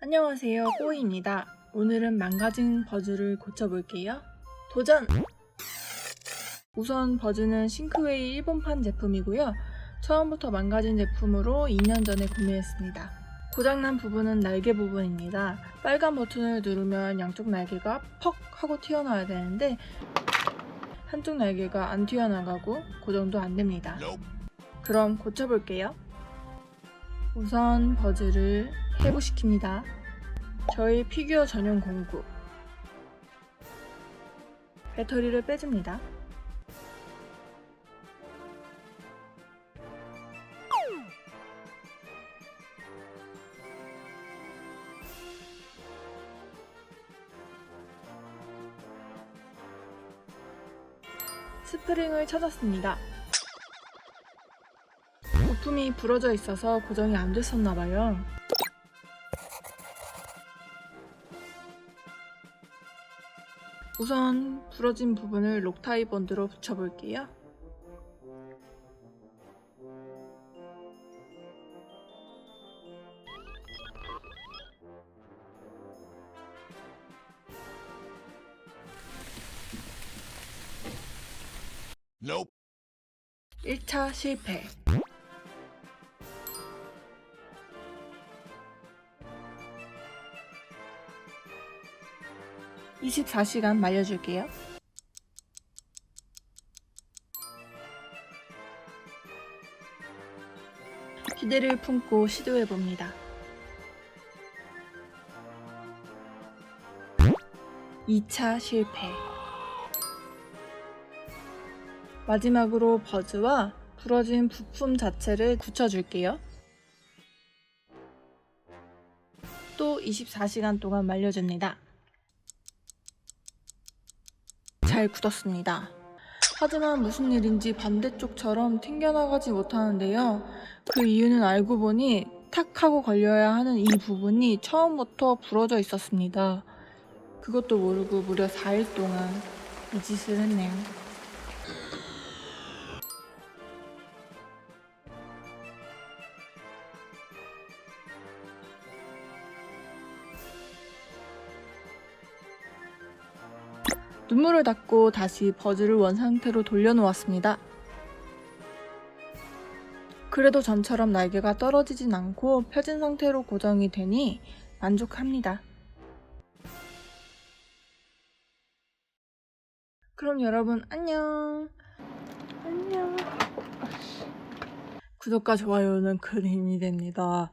안녕하세요, 꼬이입니다. 오늘은 망가진 버즈를 고쳐볼게요. 도전! 우선 버즈는 싱크웨이 일본판 제품이고요. 처음부터 망가진 제품으로 2년 전에 구매했습니다. 고장난 부분은 날개 부분입니다. 빨간 버튼을 누르면 양쪽 날개가 퍽 하고 튀어나와야 되는데 한쪽 날개가 안 튀어나가고 고정도 안 됩니다. 그럼 고쳐볼게요. 우선 버즈를 해부시킵니다. 저희 피규어 전용 공구. 배터리를 빼줍니다. 스프링을 찾았습니다. 부품이 부러져 있어서 고정이 안 됐었나 봐요. 우선 부러진 부분을 록타이 본드로 붙여볼게요. Nope. 1차 실패. (24시간) 말려줄게요. 기대를 품고 시도해봅니다. 2차 실패. 마지막으로 버즈와 부러진 부품 자체를 굳혀줄게요. 또 24시간 동안 말려줍니다. 잘 굳었습니다. 하지만 무슨 일인지 반대쪽처럼 튕겨나가지 못하는데요. 그 이유는 알고 보니 탁 하고 걸려야 하는 이 부분이 처음부터 부러져 있었습니다. 그것도 모르고 무려 4일 동안 이 짓을 했네요. 눈물을 닦고 다시 버즈를 원상태로 돌려놓았습니다. 그래도 전처럼 날개가 떨어지진 않고 펴진 상태로 고정이 되니 만족합니다. 그럼 여러분 안녕. 안녕. 구독과 좋아요는 큰 힘이 됩니다.